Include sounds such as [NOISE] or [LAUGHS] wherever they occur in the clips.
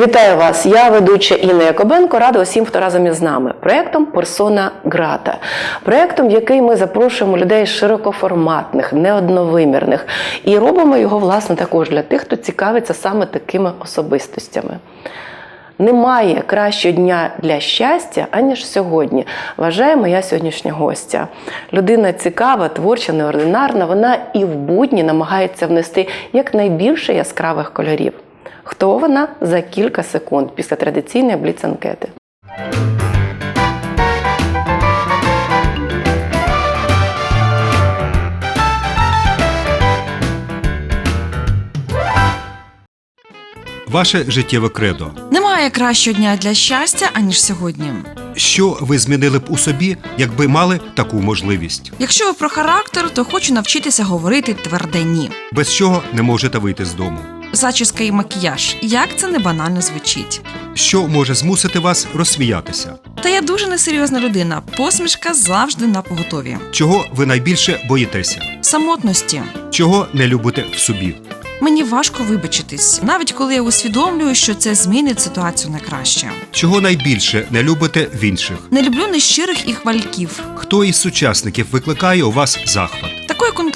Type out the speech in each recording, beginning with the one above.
Вітаю вас! Я ведуча Інна Якобенко. Рада усім, хто разом із нами. Проектом Персона Грата. Проектом, в який ми запрошуємо людей широкоформатних, неодновимірних, і робимо його власне також для тих, хто цікавиться саме такими особистостями. Немає кращого дня для щастя, аніж сьогодні, вважає моя сьогоднішня гостя. Людина цікава, творча, неординарна. Вона і в будні намагається внести якнайбільше яскравих кольорів. Хто вона за кілька секунд після традиційної бліц-анкети? Ваше життєве кредо. Немає кращого дня для щастя, аніж сьогодні. Що ви змінили б у собі, якби мали таку можливість? Якщо ви про характер, то хочу навчитися говорити тверде ні. Без чого не можете вийти з дому? Зачіска і макіяж. Як це не банально звучить? Що може змусити вас розсміятися? Та я дуже несерйозна людина. Посмішка завжди на поготові. Чого ви найбільше боїтеся? Самотності. Чого не любите в собі? Мені важко вибачитись, навіть коли я усвідомлюю, що це змінить ситуацію на краще. Чого найбільше не любите в інших? Не люблю нещирих і хвальків. Хто із сучасників викликає у вас захват?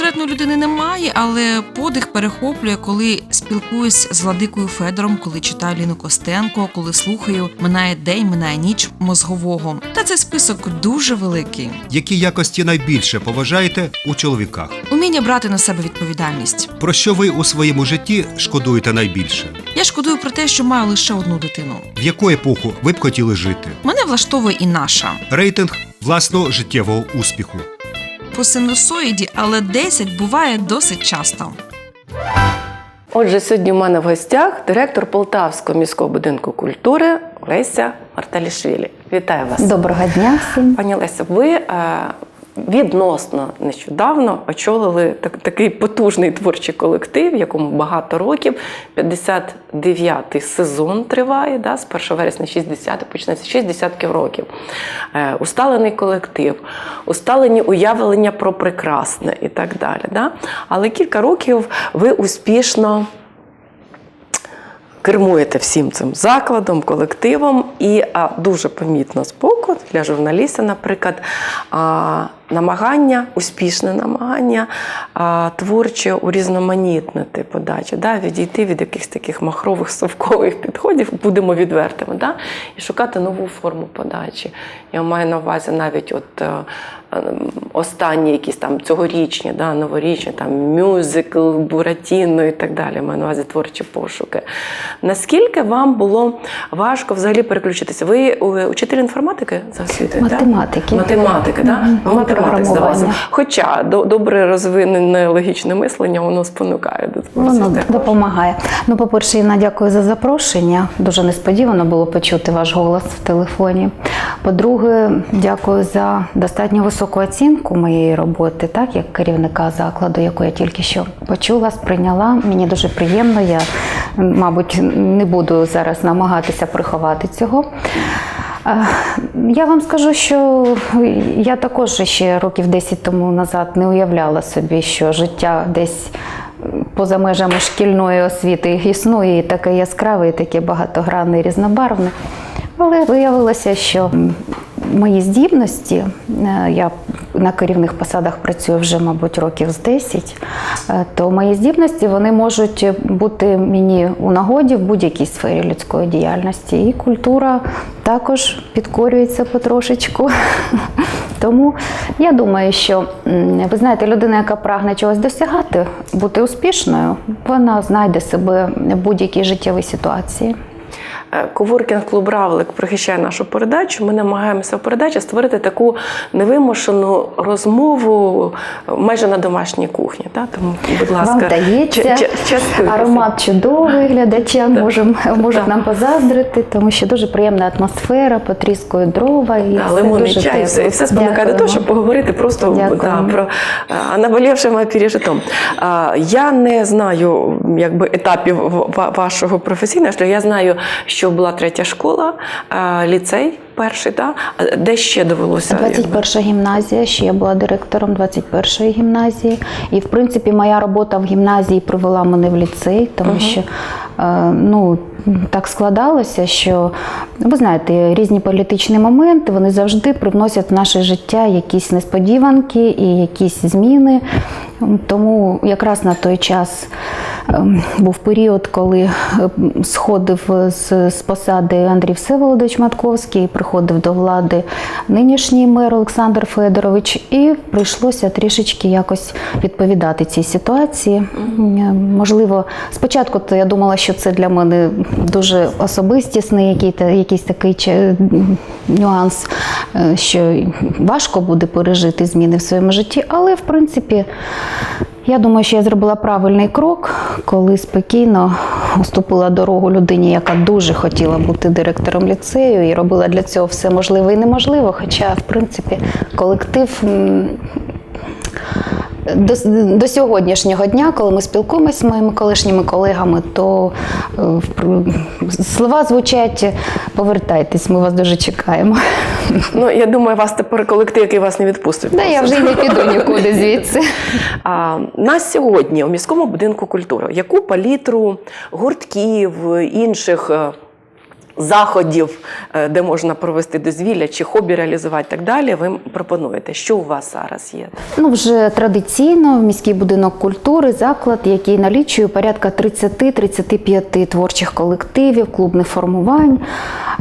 Такої конкретної людини немає, але подих перехоплює, коли спілкуюсь з Владикою Федором, коли читаю Ліну Костенко, коли слухаю Минає день, минає ніч мозгового. Та цей список дуже великий. Які якості найбільше поважаєте у чоловіках? Уміння брати на себе відповідальність. Про що ви у своєму житті шкодуєте найбільше? Я шкодую про те, що маю лише одну дитину. В яку епоху ви б хотіли жити? Мене влаштовує і наша Рейтинг власного життєвого успіху. По синусоїді, але 10 буває досить часто. Отже, сьогодні у мене в гостях директор Полтавського міського будинку культури Леся Марталішвілі. Вітаю вас. Доброго дня всім. Пані Леся, ви е, відносно нещодавно очолили так, такий потужний творчий колектив, якому багато років. 59-й сезон триває, да, з 1 вересня 60 почнеться 6 десятків років. Е, усталений колектив, усталені уявлення про прекрасне і так далі. Да? Але кілька років ви успішно кермуєте всім цим закладом, колективом, і а, дуже помітно з боку для журналіста, наприклад, а, намагання, успішне намагання творче урізноманітнити подачу, да, відійти від якихось таких махрових совкових підходів, будемо відвертими, да, і шукати нову форму подачі. Я маю на увазі навіть от. Останні якісь там цьогорічні, да, новорічні, там мюзикл, Буратіно і так далі. Маю на увазі творчі пошуки. Наскільки вам було важко взагалі переключитися? Ви е, учитель інформатики за освітою? Математики. Так? Математика, так? Мгм. Ну, математик здавалося. Хоча до- добре розвинене логічне мислення, воно спонукає до. Воно допомагає. Ну, по-перше, Інна, дякую за запрошення. Дуже несподівано було почути ваш голос в телефоні. По-друге, дякую за достатньо високу оцінку моєї роботи, так як керівника закладу, яку я тільки що почула, сприйняла. Мені дуже приємно. Я, мабуть, не буду зараз намагатися приховати цього. Е, Я вам скажу, що я також ще років 10 тому назад не уявляла собі, що життя десь поза межами шкільної освіти існує і таке яскраве, і таке багатогранне і різнобарвне. Але виявилося, що мої здібності, е, я на керівних посадах працюю вже, мабуть, років з 10, е, то мої здібності вони можуть бути мені у нагоді в будь-якій сфері людської діяльності. І культура також підкорюється потрошечку. [LAUGHS] Тому я думаю, що ви знаєте, людина, яка прагне чогось досягати, бути успішною, вона знайде себе в будь-якій життєвій ситуації. Е, Коворкінг клуб Равлик прихищає нашу передачу. Ми намагаємося в передачі створити таку невимушену розмову е, майже на домашній кухні. Так? Тому, будь ласка, Вам частуйтеся. Аромат чудовий, глядачам можем, можуть нам позаздрити, тому що дуже приємна атмосфера, потріскують дрова і Да, все лимонний дуже чай, все, і все спонукає до того, щоб поговорити просто да, про е, о наболівшому і пережитому. А, Я не знаю якби, етапів вашого професійного шляху. Я знаю що була третя школа, е, ліцей перший, да? Де ще довелося? 21 гімназія, ще я була директором 21 гімназії. І, в принципі, моя робота в гімназії привела мене в ліцей, тому що е, ну, так складалося, що ви знаєте, різні політичні моменти вони завжди привносять в наше життя якісь несподіванки і якісь зміни. Тому якраз на той час ем, був період, коли ем, сходив з, посади Андрій Всеволодович Матковський, приходив до влади нинішній мер Олександр Федорович, і прийшлося трішечки якось відповідати цій ситуації. Можливо, спочатку то я думала, що це для мене дуже особистісний який, якийсь такий нюанс, е, що важко буде пережити зміни в своєму житті, але в принципі. Я думаю, що я зробила правильний крок, коли спокійно уступила дорогу людині, яка дуже хотіла бути директором ліцею і робила для цього все можливе і неможливе. Хоча, в принципі, колектив. До, до сьогоднішнього дня, коли ми спілкуємося з моїми колишніми колегами, то е, слова звучать повертайтесь, ми вас дуже чекаємо. [LAUGHS] Ну, я думаю, вас тепер колектив, який вас не відпустить. Да, я вже не піду нікуди звідси. [LAUGHS] А, на сьогодні у міському будинку культури яку палітру гуртків, інших е, заходів, е, де можна провести дозвілля чи хобі реалізувати так далі, ви пропонуєте? Що у вас зараз є? Ну, вже традиційно в міський будинок культури, заклад, який налічує порядка 30-35 творчих колективів, клубних формувань,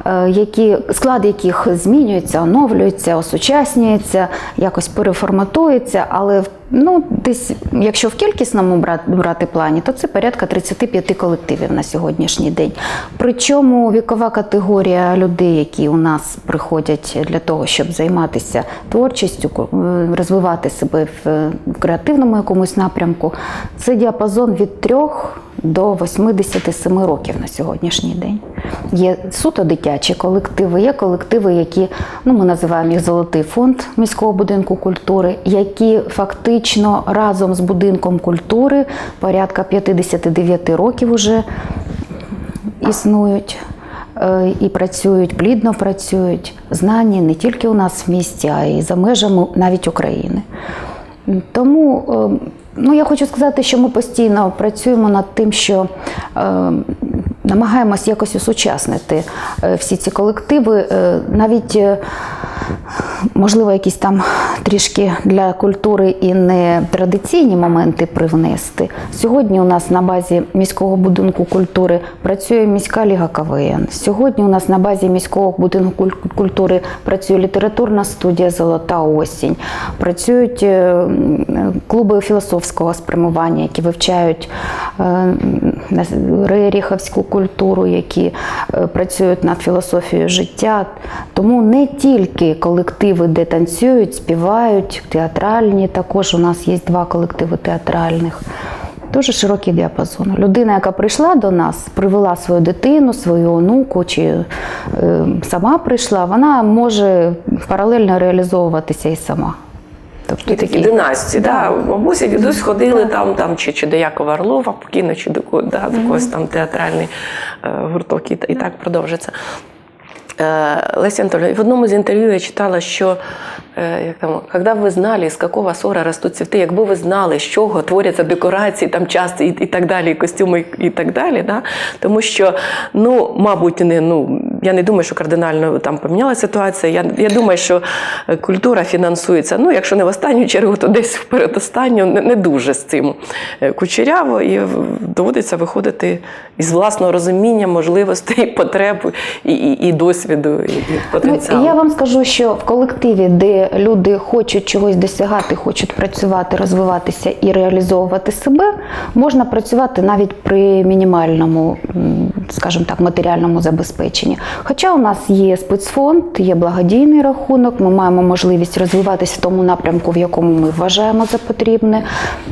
е, які, склад яких змінюється, оновлюється, осучаснюється, якось переформатується, але в- ну, десь, якщо в кількісному брати, плані, то це порядка 35 колективів на сьогоднішній день. Причому вікова категорія людей, які у нас приходять для того, щоб займатися творчістю, е, розвивати себе е, в креативному якомусь напрямку, це діапазон від 3 до 87 років на сьогоднішній день. Є суто дитячі колективи, є колективи, які ну, ми називаємо їх золотий фонд міського будинку культури, які фактично разом з будинком культури порядка 59 років уже існують. е, І працюють, плідно працюють, знані не тільки у нас в місті, а й за межами навіть України. Тому е, ну, я хочу сказати, що ми постійно працюємо над тим, що е, намагаємось якось осучаснити е, всі ці колективи, е, навіть. е, Можливо, якісь там трішки для культури і не традиційні моменти привнести. Сьогодні у нас на базі міського будинку культури працює міська ліга КВН. Сьогодні у нас на базі міського будинку культури працює літературна студія Золота осінь. Працюють клуби філософського спрямування, які вивчають реріховську культуру, які е, працюють над філософією життя. Тому не тільки колективи, де танцюють, співають, театральні. Також у нас є два колективи театральних. Дуже широкий діапазон. Людина, яка прийшла до нас, привела свою дитину, свою онуку чи е, сама прийшла, вона може паралельно реалізовуватися і сама. Тобто такі династії, да. бабусі, дідусь ходили там, там чи, чи до Якова Орлова, покійно, чи до, да, до когось там театральний е, гурток, і, і так продовжиться. Е, Леся Анатольевна, в одному з інтерв'ю я читала, що е, як там, коли ви знали, з якого сора ростуть цвіти, якби ви знали, з чого творяться декорації, там часто і, і так далі, і костюми, і так далі. Да? Тому що, ну, мабуть, не, ну, я не думаю, що кардинально там помінялася ситуація. Я, я думаю, що е, культура фінансується, ну, якщо не в останню чергу, то десь в передостанню, не, не дуже з цим е, кучеряво, і доводиться виходити із власного розуміння, можливостей, [LAUGHS] потреб і, і, і досвіду, і, і потенціалу. Ну, я вам скажу, що в колективі, де люди хочуть чогось досягати, хочуть працювати, розвиватися і реалізовувати себе, можна працювати навіть при мінімальному, скажімо так, матеріальному забезпеченні. Хоча у нас є спецфонд, є благодійний рахунок, ми маємо можливість розвиватися в тому напрямку, в якому ми вважаємо за потрібне.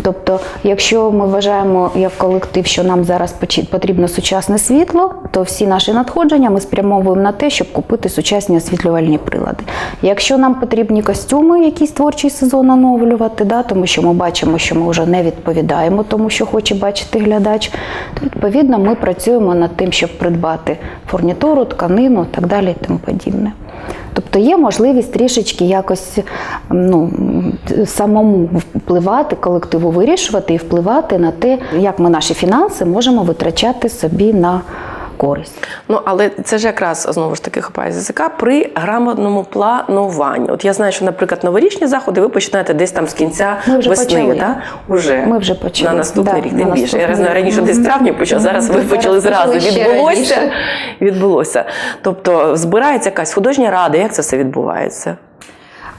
Тобто, якщо ми вважаємо як колектив, що нам зараз потрібно сучасне світло, то всі наші надходження ми спрямовуємо на те, щоб купити сучасні освітлювальні прилади. Якщо нам потрібні костюми, якийсь творчий сезон оновлювати, да, тому що ми бачимо, що ми вже не відповідаємо тому, що хоче бачити глядач, то відповідно ми працюємо над тим, щоб придбати фурнітуру, тканину і так далі і тому подібне. Тобто є можливість трішечки якось ну, самому впливати, колективу вирішувати і впливати на те, як ми наші фінанси можемо витрачати собі на користь. Ну, але це ж якраз знову ж таки хапає з язика при грамотному плануванні. От я знаю, що, наприклад, новорічні заходи ви починаєте десь там з кінця Ми вже весни, почали. так? Уже. Ми вже почали. На наступний Да, рік, на тим більше. Я знаю, раніше десь травні почав, зараз ви почали зразу. Відбулося. Відбулося. Тобто збирається якась художня рада, як це все відбувається?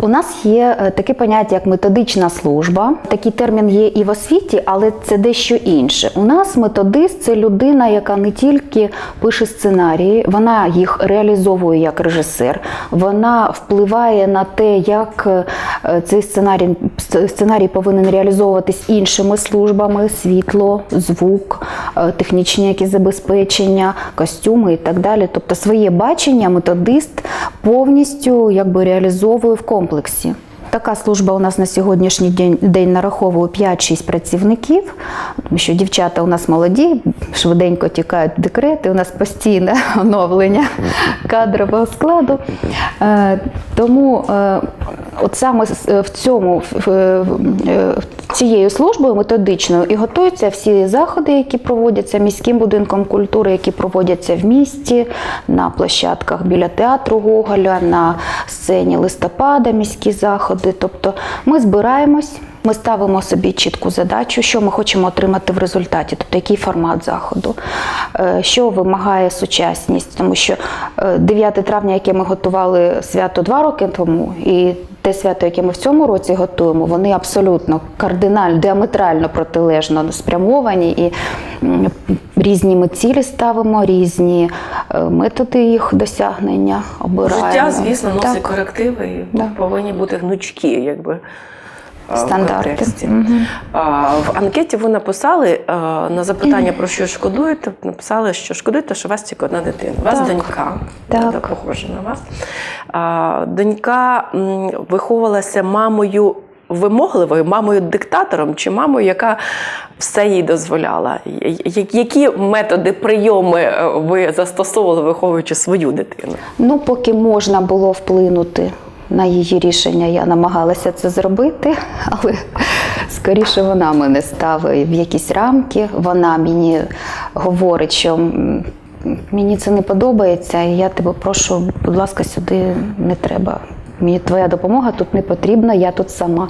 У нас є е, таке поняття, як методична служба. Такий термін є і в освіті, але це дещо інше. У нас методист це людина, яка не тільки пише сценарії, вона їх реалізовує як режисер, вона впливає на те, як е, цей сценарій, сценарій повинен реалізовуватись іншими службами: світло, звук, е, технічні якісь забезпечення, костюми і так далі. Тобто своє бачення методист повністю якби реалізовує в комплексі. Така служба у нас на сьогоднішній день, день нараховує 5-6 працівників, тому що дівчата у нас молоді, швиденько тікають в декрети, у нас постійне [LAUGHS] оновлення [LAUGHS] кадрового складу. Е, Тому е, от саме в цьому в- в- е, цією службою методичною і готуються всі заходи, які проводяться міським будинком культури, які проводяться в місті, на площадках біля театру Гоголя, на сцені листопада, міські заходи. Тобто ми збираємось. Ми ставимо собі чітку задачу, що ми хочемо отримати в результаті, тобто який формат заходу, е, що вимагає сучасність, тому що е, 9 травня, яке ми готували свято два роки тому, і те свято, яке ми в цьому році готуємо, вони абсолютно кардинально, діаметрально протилежно спрямовані і різні ми цілі ставимо, різні е, методи їх досягнення обираємо. Життя, звісно, носить Так. корективи і Да. повинні бути гнучкі, якби. Стандарти. В анкеті ви написали на запитання, про що шкодуєте, написали, що шкодуєте, що у вас тільки одна дитина. У вас Так. донька, Так. Похожа на вас. Донька виховувалася мамою вимогливою, мамою диктатором чи мамою, яка все їй дозволяла. Які методи, прийоми е, ви застосовували, виховуючи свою дитину? Ну, поки можна було вплинути на її рішення, я намагалася це зробити, [LAUGHS] але скоріше вона мене ставить в якісь рамки. Вона мені говорить, що мені це не подобається, і я тебе прошу, будь ласка, сюди не треба. Мені твоя допомога тут не потрібна, я тут сама.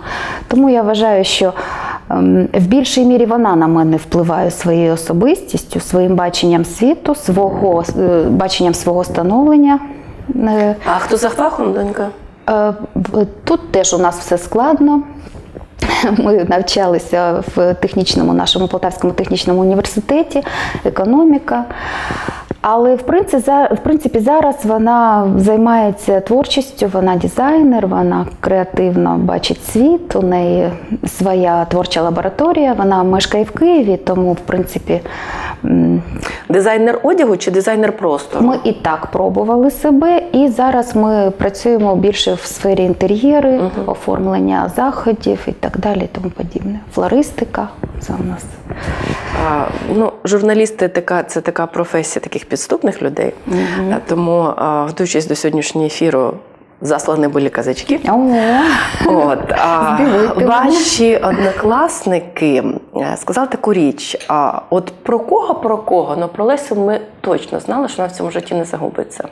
Тому я вважаю, що ем, в більшій мірі вона на мене впливає своєю особистістю, своїм баченням світу, свого е, баченням свого становлення. Е, А хто за фахом, донька? Е, Тут теж у нас все складно. Ми навчалися в технічному нашому Полтавському технічному університеті, економіка. Але в принципі, за- в принципі зараз вона займається творчістю, вона дизайнер, вона креативно бачить світ, у неї своя творча лабораторія, вона мешкає в Києві, тому в принципі Дизайнер одягу чи дизайнер простору? ми і так пробували себе, і зараз ми працюємо більше в сфері інтер'єри, оформлення заходів і так далі, тому подібне. Флористика це у нас. А, ну, журналісти така, це така професія таких підступних людей. Угу. Тому, готуючись до сьогоднішнього ефіру, заслані були казачки. От, а, ваші однокласники е, сказали таку річ: а, от про кого, про кого, ну про Лесю ми точно знали, що вона в цьому житті не загубиться.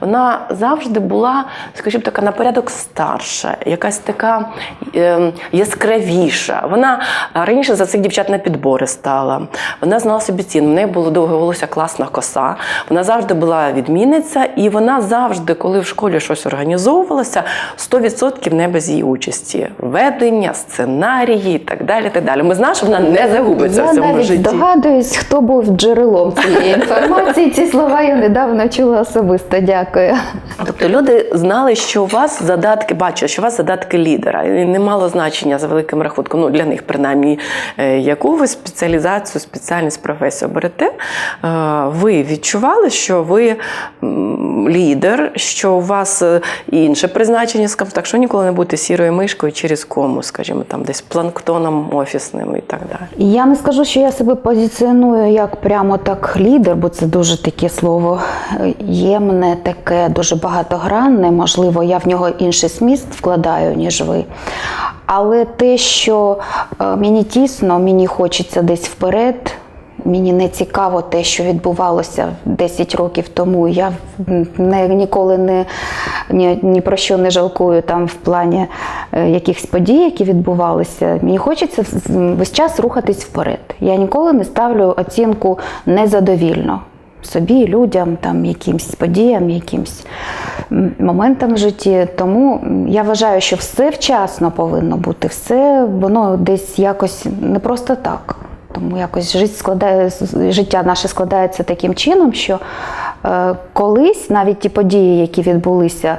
Вона завжди була, скажімо, така на порядок старша, якась така е, яскравіша. Вона раніше за цих дівчат на підбори стала. Вона знала собі ціну. В неї було довге волосся, класна коса. Вона завжди була відмінниця, і вона завжди, коли в школі щось організовувалося, 100% не без її участі. Ведення, сценарії і так далі. Так далі. Ми знаємо, що вона не загубиться я в цьому навіть житті. здогадуюсь, хто був джерелом цієї [LAUGHS] інформації. ці, слова я недавно чула особисто. Дякую. Тобто люди знали, що у вас задатки, бачили, що у вас задатки лідера. І не мало значення за великим рахунком, ну для них принаймні, е, яку ви спеціалізацію, спеціальність професію берете. Е, Ви відчували, що ви лідер, що у вас е, інше призначення, скажімо так, що ніколи не будете сірою мишкою через кому, скажімо, там десь планктоном офісним і так далі. Я не скажу, що я себе позиціоную як прямо так лідер, бо це дуже таке слово ємне, таке дуже багатогранне. Можливо, я в нього інший зміст вкладаю, ніж ви. Але те, що е, мені тісно, мені хочеться десь вперед. Мені не цікаво те, що відбувалося 10 років тому. Я не, ніколи не, ні, ні про що не жалкую там в плані е, якихось подій, які відбувалися. Мені хочеться весь час рухатись вперед. Я ніколи не ставлю оцінку незадовільно собі, людям, там, якимсь подіям, якимсь моментам в житті. Тому я вважаю, що все вчасно повинно бути, все воно десь якось не просто так. Тому якось складає, життя наше складається таким чином, що е, колись навіть ті події, які відбулися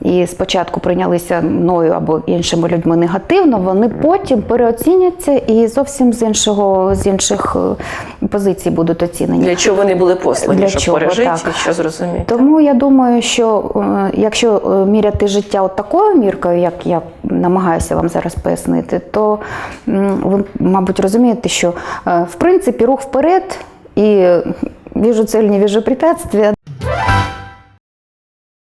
і спочатку прийнялися мною або іншими людьми негативно, вони потім переоціняться і зовсім з іншого з інших е, позицій будуть оцінені. Для чого вони були послані, Для щоб чого, пережити так. що зрозуміти? Тому я думаю, що е, якщо е, міряти життя от такою міркою, як я намагаюся вам зараз пояснити, то ви, мабуть, розумієте, що в принципі рух вперед і віжу цель, не віжу препятствия.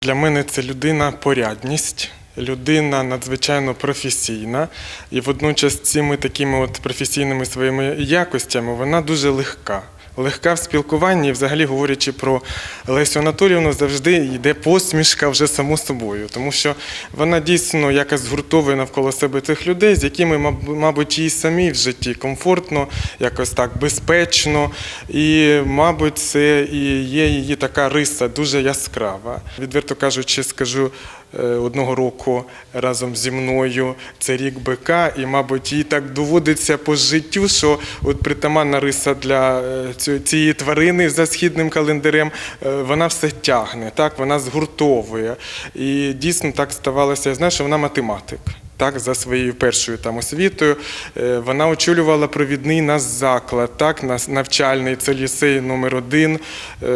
Для мене це людина порядність, людина надзвичайно професійна, і водночас цими такими от професійними своїми якостями вона дуже легка. Легка в спілкуванні, взагалі говорячи про Лесю Анатоліївну, завжди йде посмішка вже само собою, тому що вона дійсно якось згуртовує навколо себе тих людей, з якими, маб- мабуть, їй самій в житті комфортно, якось так безпечно. І, мабуть, це і є її така риса дуже яскрава. Відверто кажучи, скажу. Е, Одного року разом зі мною це рік бика, і, мабуть, їй так доводиться по життю, що от притаманна риса для е, цієї тварини за східним календарем, е, вона все тягне, так, вона згуртовує. І дійсно так ставалося. Я знаю, що вона математик. Так, за своєю першою там освітою Е, вона очолювала провідний нас заклад, так, навчальний, це ліцей номер один, е,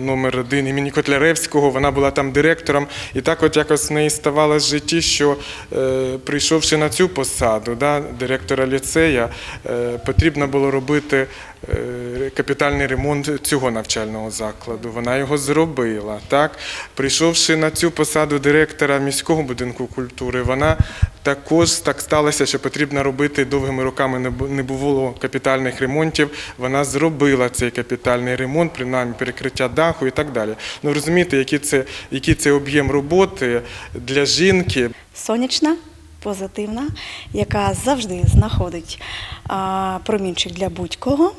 номер один імені Котляревського. Вона була там директором. І так, от якось в неї ставалося в житті, що е, прийшовши на цю посаду, да, директора ліцея, потрібно було робити капітальний ремонт цього навчального закладу. Вона його зробила. Так? Прийшовши на цю посаду директора міського будинку культури, вона також так сталося, що потрібно робити довгими роками не було капітальних ремонтів. Вона зробила цей капітальний ремонт, принаймні перекриття даху і так далі. Ну розумієте, який це, який це об'єм роботи для жінки. сонячна, позитивна, яка завжди знаходить промінчик для будь-кого,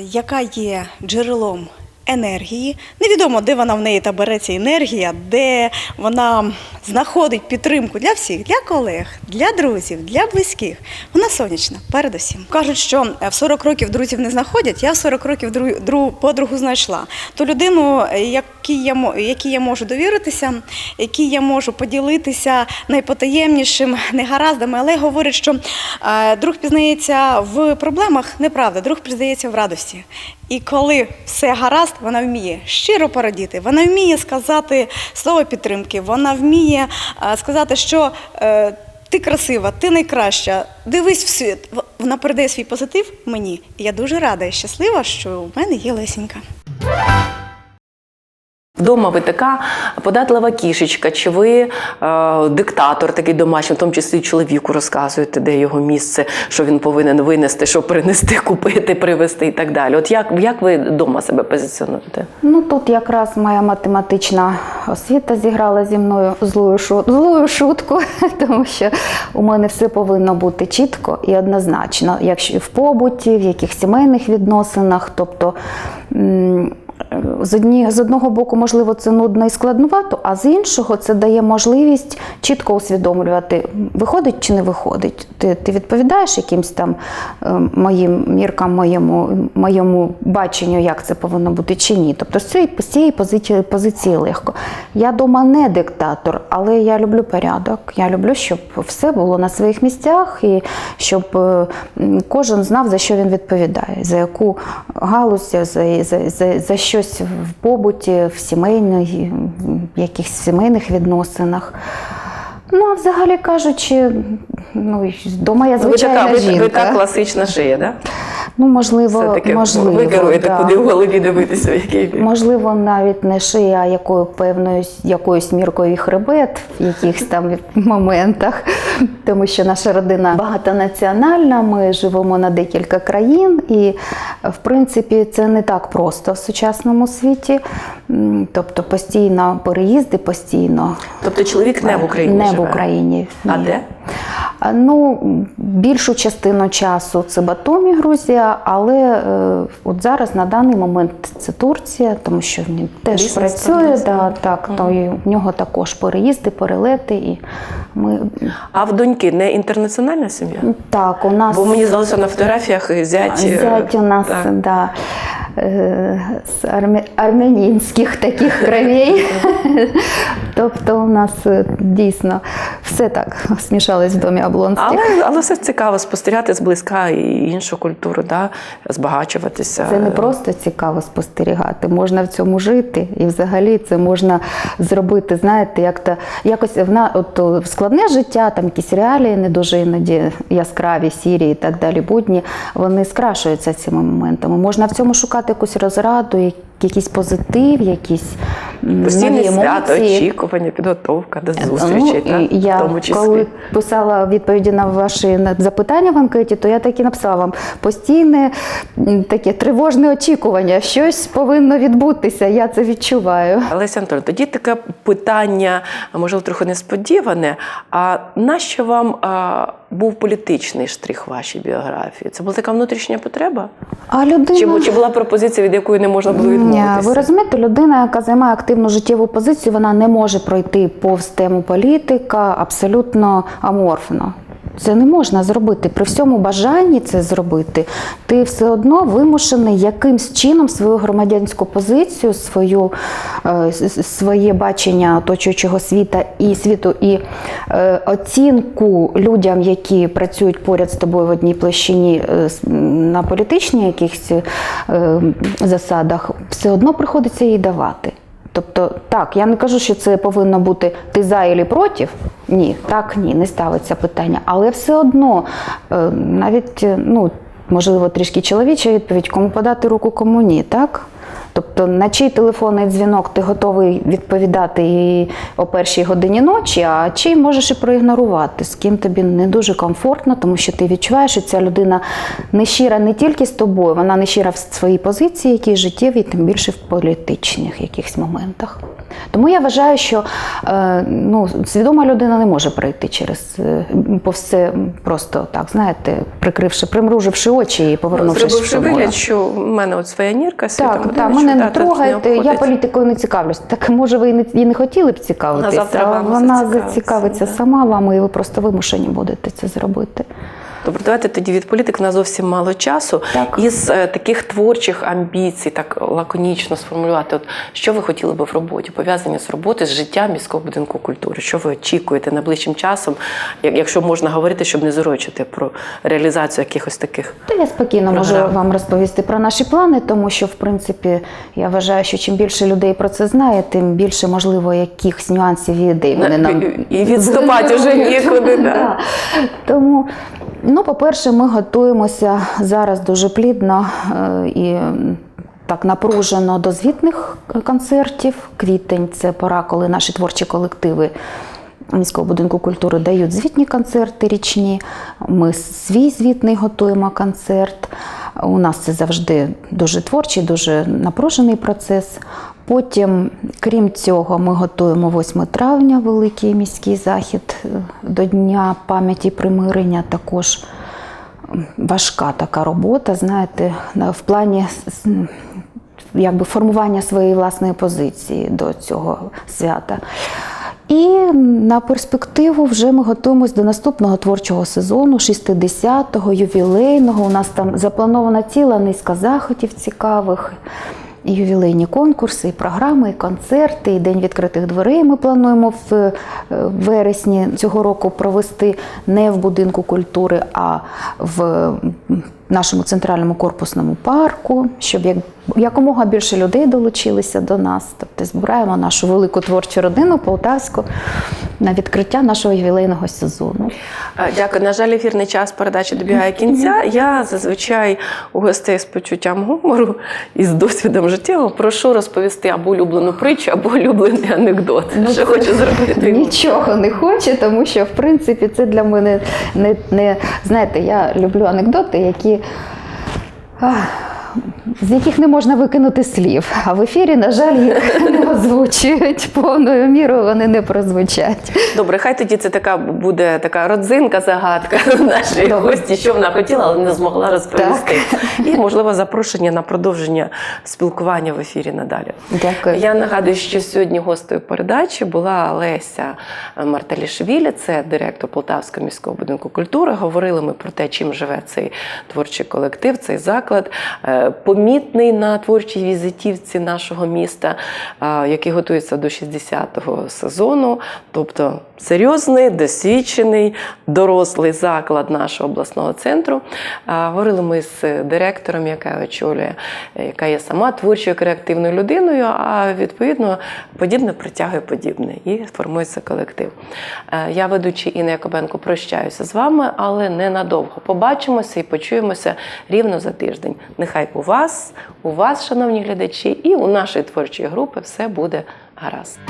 яка є джерелом енергії. Невідомо, де вона в неї та береться енергія, де вона знаходить підтримку для всіх, для колег, для друзів, для близьких. Вона сонячна, передусім. Кажуть, що в 40 років друзів не знаходять, я в 40 років дру- дру- подругу знайшла. Ту людину, якій я, якій я можу довіритися, якій я можу поділитися найпотаємнішим негараздами, але говорять, що е, друг пізнається в проблемах, неправда, друг пізнається в радості. І коли все гаразд, вона вміє щиро порадіти, вона вміє сказати слово підтримки, вона вміє е, сказати, що е, ти красива, ти найкраща, дивись в світ. Вона передає свій позитив мені. І я дуже рада і щаслива, що в мене є Лесінька. Вдома ви така податлива кішечка, чи ви е, диктатор такий домашній, в тому числі чоловіку розказуєте, де його місце, що він повинен винести, що принести, [LAUGHS] купити, привезти і так далі. От як, як ви вдома себе позиціонуєте? Ну тут якраз моя математична освіта зіграла зі мною злую, шу... злую шутку, [LAUGHS] тому що у мене все повинно бути чітко і однозначно, якщо в побуті, в яких сімейних відносинах, тобто. З, одні, з одного боку, можливо, це нудно і складновато, а з іншого це дає можливість чітко усвідомлювати, виходить чи не виходить. Ти, ти відповідаєш якимсь там е, моїм міркам, моєму, моєму баченню, як це повинно бути чи ні. Тобто з цієї, з цієї позиції, позиції легко. Я дома не диктатор, але я люблю порядок. Я люблю, щоб все було на своїх місцях і щоб е, кожен знав, за що він відповідає, за яку галузь, за, за, за, за щось в побуті, в сімейних, в якихось сімейних відносинах. Ну, а взагалі кажучи, ну, вдома я Ну, ви така, жінка. ви так класична шия, да? Ну, можливо, Все-таки можливо, ви керуєте, да. куди в голові дивитися, який бік. Можливо, навіть не шия, а якою певною якоюсь міркою і хребет в якихось там [LAUGHS] моментах, тому що наша родина багатонаціональна, ми живемо на декілька країн, і в принципі це не так просто в сучасному світі. Тобто постійно переїзди, постійно Тобто чоловік не в Україні не живе? в Україні. А де? А, Ну, більшу частину часу це Батумі, Грузія, але е, от зараз на даний момент це Турція, тому що він теж Бізнес працює. Да, так, то і в нього також переїзди, перелети. І ми А в доньки не інтернаціональна сім'я? так, у нас Бо мені здалося на фотографіях зять. е, зять у нас так. да, е, з армя- армянінських таких кровей. [LAUGHS] тобто у нас е, дійсно все так [LAUGHS] смішалось в домі Облонських. Але, але все цікаво спостерігати зблизька і іншу культуру, да? збагачуватися. Це не просто цікаво спостерігати, можна в цьому жити, і взагалі це можна зробити. Знаєте, як то якось в на от складне життя, там якісь реалії не дуже іноді яскраві, сірі і так далі. Будні вони скрашуються цими моментами. Можна в цьому шукати якусь розраду, якийсь позитив, якісь Постійне свято, очікування, підготовка до зустрічей. Ну, та, я в тому числі. коли писала відповіді на ваші запитання в анкеті, то я так і написала вам постійне таке тривожне очікування. Щось повинно відбутися. Я це відчуваю. Олеся Антонівна, тоді таке питання, можливо, трохи несподіване. А нащо вам а, був політичний штрих вашій біографії? Це була така внутрішня потреба? А людина Чи, чи була пропозиція, від якої не можна було Ні, ви розумієте, людина, яка займає активну життєву позицію, вона не може пройти повз тему політика абсолютно аморфно. Це не можна зробити. При всьому бажанні це зробити, ти все одно вимушений якимсь чином свою громадянську позицію, свою, е, своє бачення оточуючого світа і світу, і е, оцінку людям, які працюють поряд з тобою в одній площині е, на політичній якихось засадах, все одно приходиться їй давати. Тобто, так, я не кажу, що це повинно бути ти за і проти. Ні, так ні, не ставиться питання. Але все одно, е, навіть, е, ну, можливо, трішки чоловіча відповідь, кому подати руку, кому ні, так? Тобто на чий телефонний дзвінок ти готовий відповідати і о першій годині ночі, а чий можеш і проігнорувати, з ким тобі не дуже комфортно, тому що ти відчуваєш, що ця людина не щира не тільки з тобою, вона не щира в своїй позиції, які життєві, тим більше в політичних якихось моментах. Тому я вважаю, що е, ну, свідома людина не може пройти через е, по все просто так, знаєте, прикривши, примруживши очі і повернувшись. Зробивши вигляд, що в мене от своя нірка, світа Так, так, мене не трогайте, я політикою не цікавлюсь. Так може ви і не, і не хотіли б цікавитися, а вона зацікавиться, сама вами, і ви просто вимушені будете це зробити. Добре, давайте тоді від політики на зовсім мало часу. Так. Із е, таких творчих амбіцій, так лаконічно сформулювати, от що ви хотіли би в роботі, пов'язані з роботою, з життям міського будинку культури? Що ви очікуєте найближчим часом, як- якщо можна говорити, щоб не зурочити про реалізацію якихось таких? То я спокійно можу вам розповісти про наші плани, тому що в принципі я вважаю, що чим більше людей про це знає, тим більше можливо якихось нюансів і ідей вони нам І відступати вже [LAUGHS] нікуди. Да. Тому, ну, по-перше, ми готуємося зараз дуже плідно е, і так напружено до звітних концертів. Квітень це пора, коли наші творчі колективи. Міського будинку культури дають звітні концерти річні. Ми свій звітний готуємо концерт. У нас це завжди дуже творчий, дуже напружений процес. Потім, крім цього, ми готуємо 8 травня великий міський захід е, до Дня пам'яті примирення. Також важка така робота, знаєте, в плані якби формування своєї власної позиції до цього свята. І на перспективу вже ми готуємось до наступного творчого сезону, 60-го, ювілейного. У нас там запланована ціла низка заходів цікавих. Ювілейні конкурси, і програми, і концерти, і День відкритих дверей ми плануємо в е, вересні цього року провести не в будинку культури, а в нашому центральному корпусному парку, щоб як, якомога більше людей долучилися до нас. Тобто збираємо нашу велику творчу родину полтавську на відкриття нашого ювілейного сезону. Дякую. На жаль, ефірний час передачі добігає кінця. Я зазвичай у гостей з почуттям гумору і з досвідом життєвим прошу розповісти або улюблену притчу, або улюблений анекдот. Що хочу зробити. Нічого не хоче, тому що в принципі це для мене не, не знаєте, я люблю анекдоти, які. З яких не можна викинути слів, а в ефірі, на жаль, їх [LAUGHS] не озвучують повною мірою, вони не прозвучать. Добре, хай тоді це така буде така родзинка, загадка [LAUGHS] нашої Добре. гості, що вона хотіла, але не змогла розповісти. І, можливо, запрошення на продовження спілкування в ефірі надалі. Дякую. Я нагадую, що сьогодні гостею передачі була Леся Марталішвілі, це директор Полтавського міського будинку культури. Говорили ми про те, чим живе цей творчий колектив, цей заклад, е, помітний на творчій візитівці нашого міста, який готується до 60-го сезону. Тобто серйозний, досвідчений, дорослий заклад нашого обласного центру. Е, Говорили ми з директором, яка очолює, е, яка є сама творчою креативною людиною, а відповідно подібне притягує подібне і формується колектив. Е, Я ведучий Інна Якобенко прощаюся з вами, але ненадовго. Побачимося і почуємося рівно за тиждень. Нехай у вас, у вас, шановні глядачі, і у нашої творчої групи все буде гаразд.